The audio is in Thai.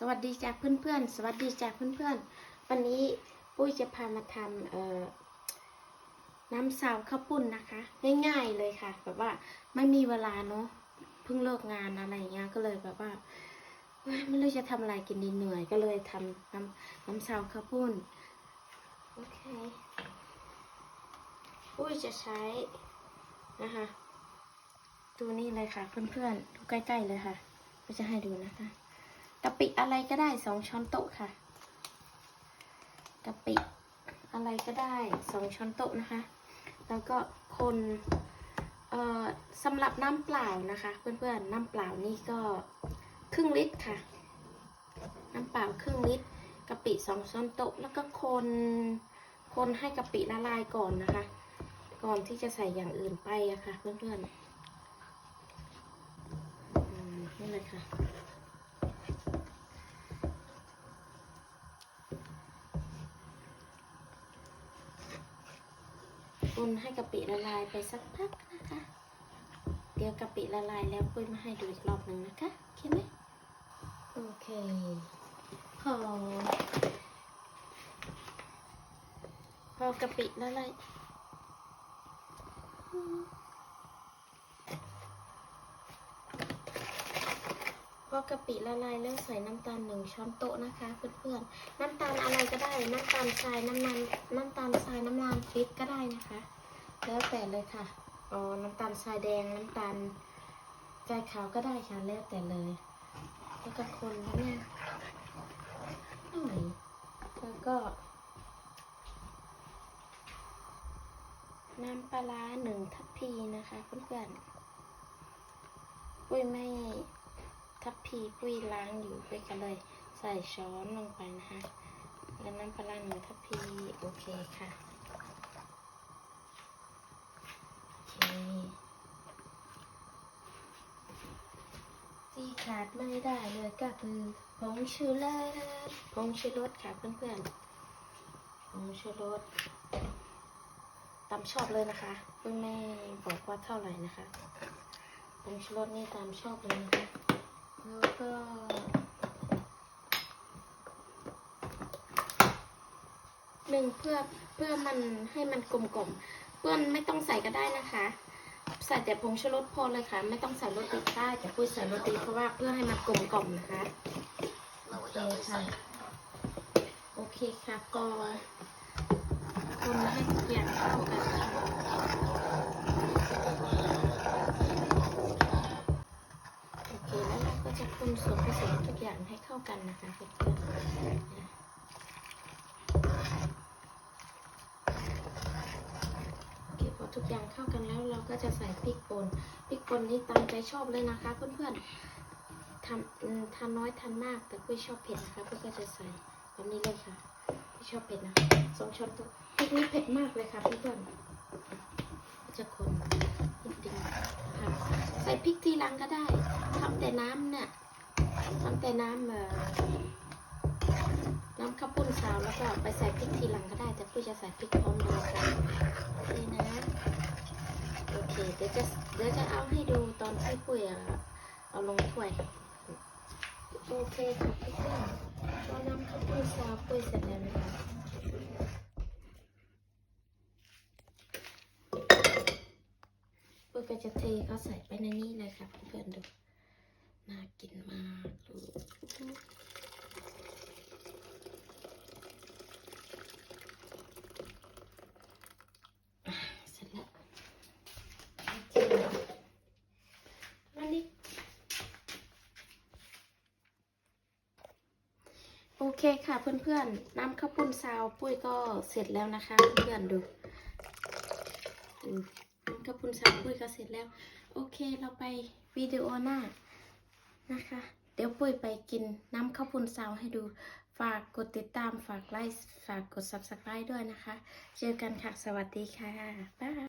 สวัสดีจากเพื่อนๆ สวัสดีจากเพื่อนๆ วันนี้ปุ้ยจะพามาทำเอ่อน้ำซาวข้าวปุ้นนะคะ ง่ายๆเลยค่ะ แบบว่าไม่มีเวลาเนาะเพิ่งเลิกงานอะไรอย่างเงี้ยก็เลยแบบว่าไม่รู้จะทำอะไรกินดีเหนื่อยก็เลยทำน้ำน้ำซาวข้าวปุ้นโอเคปุ้ยจะใช้นะคะดูนี่เลยค่ะ เพื่อนๆดูใกล้ๆเลยค่ะก็จะให้ดูนะคะ กะปิอะไรก็ได้สองช้อนโต๊ะค่ะกะปิอะไรก็ได้สองช้อนโต๊ะนะคะ แล้วก็คนเอ่อสำหรับน้ำเปล่านะคะ เพื่อนๆน้ำเปล่านี่ก็ครึ่งลิตรค่ะ น้ำเปล่าครึ่งลิตรกะปิสองช้อนโต๊ะแล้วก็คนคนให้กะปิละลายก่อนนะคะ ก่อนที่จะใส่อย่างอื่นไปอะค่ะเพื่อนๆนี่เลยค่ะ คนให้กะปิละลายไปสักพักนะคะ เดี๋ยวกะปิละลายแล้วปุ้ยมาให้ดูอีกรอบหนึ่งนะคะโอเคไหมโอเคพอพอกะปิละลาย อืมพอกะปิละลายแล้วใส่น้ำตาลหนึ่งช้อนโต๊ะนะคะเพื่อนๆ น้ำตาลอะไรก็ได้ น้ำตาลทรายน้ำมันน้ำตาลทรายน้ำมันฟิตก็ได้นะคะ แล้วแต่เลยค่ะอ๋อน้ำตาลทรายแดงน้ำตาลทรายขาวก็ได้ค่ะแล้วแต่เลยแล้วก็คนเนี่ยหน่อยแล้วก็ น้ำปลาร้าหนึ่งทัพพีนะคะเพื่อนๆปุ้ยไม่ ทัพพีปุ้ยล้างอยู่ปุ้ยก็เลย ใส่ช้อนลงไปนะคะ แล้วน้ำปลาร้าหนึ่งทัพพีโอเคค่ะโอเคที่ขาดไม่ได้เลยก็คือผงชูรสผงชูรสค่ะเพื่อนๆผงชูรสตามชอบเลยนะคะเพื่อนแม่บอกว่าเท่าไหร่นะคะผงชูรสนี่ตามชอบเลยนะคะ แล้วก็หนึ่งเพื่อเพื่อมันให้มันกลมๆ เพื่อนไม่ต้องใส่ก็ได้นะคะ ใส่แต่ผงชูรสพอเลยค่ะ ไม่ต้องใส่รสดีได้แต่ปุ้ยใส่รสดีเพราะว่าเพื่อให้มันกลมกล่อมนะคะโอเคค่ะโอเคค่ะก็คนให้ทุกอย่างเข้ากันค่ะโอเคแล้วเราก็จะคนส่วนผสมทุกอย่างให้เข้า กันนะคะเพื่อนๆโอเคพอทุกอย่างเข้ากันแล้วเราก็จะใส่พริกป่นพริกป่นนี้ตามใจชอบเลยนะคะเพื่อนๆทำทานน้อยทานมากแต่ปุ้ยชอบเผ็ดนะคะปุ้ยก็จะใส่แบบนี้เลยค่ะปุ้ยชอบเผ็ดนะสองช้อนโต๊ะพริกนี้เผ็ดมากเลยค่ะเพื่อนๆจะคนนิดเดียวค่ะใส่พริกทีหลังก็ได้ทำแต่น้ำเนี่ย ทำแต่น้ำเอ่อน้ำข้าวปุ้นซาวแล้วก็ไปใส่พริกทีหลังก็ได้ แต่ปุ้ยจะใส่พริกพร้อมเลยค่ะนี่นะ โอเค เดี๋ยวจะเดี๋ยวจะเอาให้ดูตอนที่ปุ้ยอะเอาลงถ้วย โอเคค่ะพื่อนๆเรานำข้าวปุ้ยซาวปุ้ยเสร็จแล้วนะคะปุ้ยก็จะเทเขาใส่ไปในนี้เลยค่ะเพื่อนๆดู น่ากินมากเสร็จแล้วอันนี้โอเคค่ะเพื่อนๆ น้ำข้าวปุ้นซาวปุ้ยก็เสร็จแล้วนะคะ เพื่อนๆดูดูน้ำข้าวปุ้นซาวปุ้ยก็เสร็จแล้ว โอเคเราไปวิดีโอหน้า นะคะ เดี๋ยวปุ้ยไปกินน้ำข้าวปุ้นซาวให้ดู ฝากกดติดตาม ฝากไลค์ ฝากกด subscribe ด้วยนะคะ เจอกันค่ะ สวัสดีค่ะ บ๊ายบาย